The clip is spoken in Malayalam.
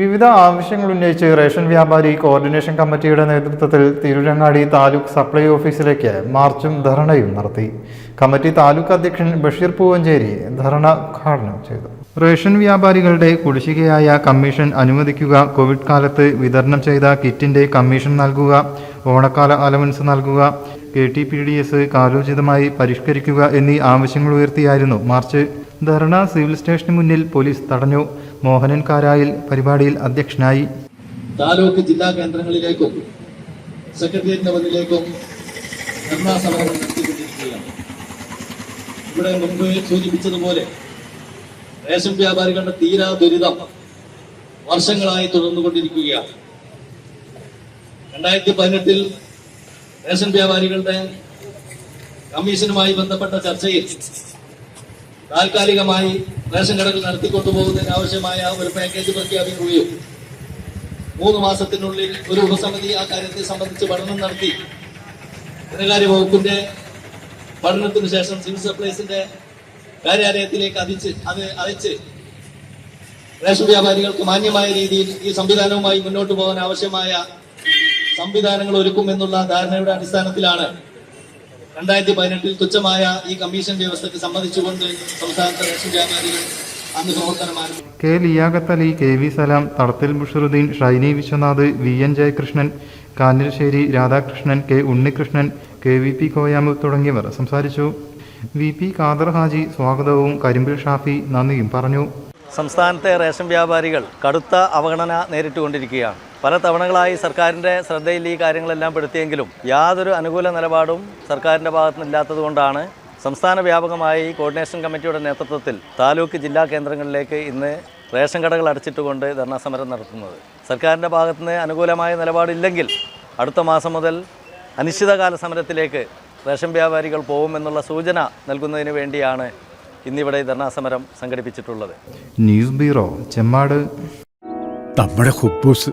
വിവിധ ആവശ്യങ്ങൾ ഉന്നയിച്ച് റേഷൻ വ്യാപാരി കോർഡിനേഷൻ കമ്മിറ്റിയുടെ നേതൃത്വത്തിൽ തിരുരങ്ങാടി താലൂക്ക് സപ്ലൈ ഓഫീസിലേക്ക് മാർച്ചും ധർണയും നടത്തി. കമ്മിറ്റി താലൂക്ക് അധ്യക്ഷൻ ബഷീർ പൂവഞ്ചേരി ധർണ ഉദ്ഘാടനം ചെയ്തു. റേഷൻ വ്യാപാരികളുടെ കുടിശ്ശികയായ കമ്മീഷൻ അനുവദിക്കുക കോവിഡ് കാലത്ത് വിതരണം ചെയ്ത കിറ്റിന്റെ കമ്മീഷൻ നൽകുക ഓണക്കാല അലവൻസ് നൽകുക K T P D S കാലോചിതമായി പരിഷ്കരിക്കുക എന്നീ ആവശ്യങ്ങൾ ഉയർത്തിയായിരുന്നു മാർച്ച്. ധർണ സിവിൽ സ്റ്റേഷന് മുന്നിൽ പോലീസ് തടഞ്ഞു. മോഹനൻ കാരായിൽ പരിപാടിയിൽ അധ്യക്ഷനായി. താലൂക്ക് ജില്ലാ കേന്ദ്രങ്ങളിലേക്കും സെക്രട്ടേറിയറ്റിന്റെ മുന്നിലേക്കും ധർണാ സമരം നടത്തിക്കൊണ്ടിരിക്കുകയാണ്. ഇവിടെ മുമ്പ് സൂചിപ്പിച്ചതുപോലെ റേഷൻ വ്യാപാരികളുടെ തീരാ ദുരിതം വർഷങ്ങളായി തുടർന്നുകൊണ്ടിരിക്കുകയാണ്. രണ്ടായിരത്തി പതിനെട്ടിൽ റേഷൻ വ്യാപാരികളുടെ കമ്മീഷനുമായി ബന്ധപ്പെട്ട ചർച്ചയിൽ താൽക്കാലികമായി റേഷൻ കടകൾ നടത്തിക്കൊണ്ടുപോകുന്നതിന് ആവശ്യമായ ഒരു പാക്കേജ് പ്രഖ്യാപിക്കുകയും മൂന്ന് മാസത്തിനുള്ളിൽ ഒരു ഉപസമിതി ആ കാര്യത്തെ സംബന്ധിച്ച് പഠനം നടത്തി. ധനകാര്യ വകുപ്പിന്റെ പഠനത്തിന് ശേഷം സിവിൽ സപ്ലൈസിന്റെ കാര്യാലയത്തിലേക്ക് അതിച്ച് അത് അയച്ച് റേഷൻ വ്യാപാരികൾക്ക് മാന്യമായ രീതിയിൽ ഈ സംവിധാനവുമായി മുന്നോട്ട് പോകാൻ ആവശ്യമായ സംവിധാനങ്ങൾ ഒരുക്കുമെന്നുള്ള ധാരണയുടെ അടിസ്ഥാനത്തിലാണ് രണ്ടായിരത്തി പതിനെട്ടിൽ തുച്ഛമായ ഈ കമ്മീഷൻ വ്യവസ്ഥയ്ക്ക് സംബന്ധിച്ചുകൊണ്ട് സംസ്ഥാനത്തെ റേഷൻ വ്യാപാരികൾ അന്ന് പ്രവർത്തനം ആരംഭിച്ചു. K Liyakath Ali K V Salam Thadathil Busharuddin Shyni Viswanath V N Jayakrishnan Kanjirassery Radhakrishnan K Unnikrishnan K V P Koyamu തുടങ്ങിയവർ സംസാരിച്ചു. വി പി ഖാദർ ഹാജി സ്വാഗതവും കരിമ്പിൽ ഷാഫി നന്ദിയും പറഞ്ഞു. സംസ്ഥാനത്തെ റേഷൻ വ്യാപാരികൾ കടുത്ത അവഗണന നേരിട്ടുകൊണ്ടിരിക്കുകയാണ്. പല തവണകളായി സർക്കാരിന്റെ ശ്രദ്ധയിൽ ഈ കാര്യങ്ങളെല്ലാം പെടുത്തിയെങ്കിലും യാതൊരു അനുകൂല നിലപാടും സർക്കാരിന്റെ ഭാഗത്തു നിന്നില്ലാത്തതുകൊണ്ടാണ് സംസ്ഥാന വ്യാപകമായി കോർഡിനേഷൻ കമ്മിറ്റിയുടെ നേതൃത്വത്തിൽ താലൂക്ക് ജില്ലാ കേന്ദ്രങ്ങളിലേക്ക് ഇന്ന് റേഷൻ കടകൾ അടച്ചിട്ടുകൊണ്ട് ധർണാ സമരം നടത്തുന്നത്. സർക്കാരിന്റെ ഭാഗത്തുനിന്ന് അനുകൂലമായ നിലപാടില്ലെങ്കിൽ അടുത്ത മാസം മുതൽ അനിശ്ചിതകാല സമരത്തിലേക്ക് റേഷൻ വ്യാപാരികൾ പോകുമെന്നുള്ള സൂചന നൽകുന്നതിന് വേണ്ടിയാണ് ഇന്നിവിടെ ഈ ധർണാ സമരം സംഘടിപ്പിച്ചിട്ടുള്ളത്. News bureau Chemmad. നമ്മുടെ കുബൂസ്